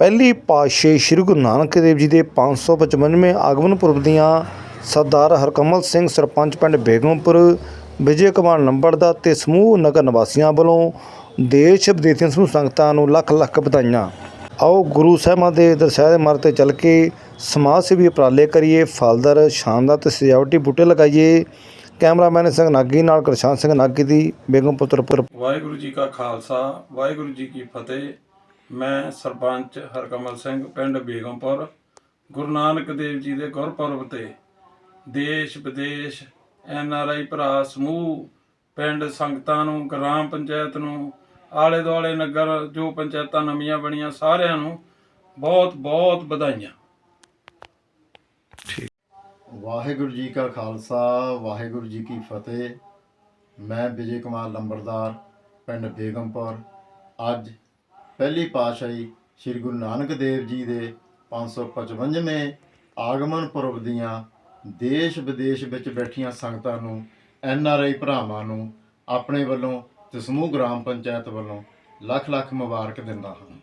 ਪਹਿਲੀ ਪਾਤਸ਼ਾਹੀ ਸ੍ਰੀ ਗੁਰੂ ਨਾਨਕ ਦੇਵ ਜੀ ਦੇ 555ਵੇਂ ਆਗਮਨ ਪੁਰਬ ਦੀਆਂ ਸਰਦਾਰ ਹਰਕਮਲ ਸਿੰਘ ਸਰਪੰਚ ਪਿੰਡ ਬੇਗਮਪੁਰ, ਵਿਜੇ ਕੁਮਾਰ ਨੰਬਰ ਦਾ ਤੇ ਸਮੂਹ ਨਗਰ ਨਿਵਾਸੀਆਂ ਵੱਲੋਂ ਦੇਸ਼ ਵਿਦੇਸ਼ੀਆਂ ਸਮੂਹ ਸੰਗਤਾਂ ਨੂੰ ਲੱਖ ਲੱਖ ਵਧਾਈਆਂ। ਆਓ ਗੁਰੂ ਸਾਹਿਬਾਂ ਦੇ ਦਰਸਾਏ ਮਾਰਗ ਤੇ ਚੱਲ ਕੇ ਸਮਾਜ ਸੇਵੀ ਉਪਰਾਲੇ ਕਰੀਏ, ਫਲਦਾਰ, ਸ਼ਾਨਦਾਰ ਤੇ ਸਜਾਵਟੀ ਬੂਟੇ ਲਗਾਈਏ। ਕੈਮਰਾਮੈਨ ਸਿੰਘ ਨਾਗੀ ਨਾਲ ਕਰਸ਼ਾਨ ਸਿੰਘ ਨਾਗੀ ਦੀ ਬੇਗਮਪੁਰ ਪੁਰ ਵਾਹਿਗੁਰੂ ਜੀ ਕਾ ਖਾਲਸਾ, ਵਾਹਿਗੁਰੂ ਜੀ ਕੀ ਫਤਿਹ। ਮੈਂ ਸਰਪੰਚ ਹਰਕਮਲ ਸਿੰਘ ਪਿੰਡ ਬੇਗਮਪੁਰ ਗੁਰੂ ਨਾਨਕ ਦੇਵ ਜੀ ਦੇ ਗੁਰਪੁਰਬ ਤੇ ਦੇਸ਼ ਵਿਦੇਸ਼ ਐਨ ਆਰ ਆਈ ਭਰਾ ਸਮੂਹ ਪਿੰਡ ਸੰਗਤਾਂ ਨੂੰ ਗ੍ਰਾਮ ਪੰਚਾਇਤ ਨੂੰ ਆਲੇ ਦੁਆਲੇ ਨਗਰ ਜੋ ਪੰਚਾਇਤਾਂ ਨਵੀਆਂ ਬਣੀਆਂ ਸਾਰਿਆਂ ਨੂੰ ਬਹੁਤ ਬਹੁਤ ਵਧਾਈਆਂ। ਵਾਹਿਗੁਰੂ ਜੀ ਕਾ ਖਾਲਸਾ ਵਾਹਿਗੁਰੂ ਜੀ ਕੀ ਫਤਿਹ। ਮੈਂ ਵਿਜੇ ਕੁਮਾਰ ਲੰਬੜਦਾਰ ਪਿੰਡ ਬੇਗਮਪੁਰ। ਅੱਜ ਪਹਿਲੀ ਪਾਤਸ਼ਾਹੀ ਸ੍ਰੀ ਗੁਰੂ ਨਾਨਕ ਦੇਵ ਜੀ ਦੇ 555ਵੇਂ ਆਗਮਨ ਪੁਰਬ ਦੀਆਂ ਦੇਸ਼ ਵਿਦੇਸ਼ ਵਿੱਚ ਬੈਠੀਆਂ ਸੰਗਤਾਂ ਨੂੰ ਐਨ ਆਰ ਆਈ ਭਰਾਵਾਂ ਨੂੰ ਆਪਣੇ ਵੱਲੋਂ ਤੇ ਸਮੂਹ ਗ੍ਰਾਮ ਪੰਚਾਇਤ ਵੱਲੋਂ ਲੱਖ ਲੱਖ ਮੁਬਾਰਕ ਦਿੰਦਾ ਹਾਂ।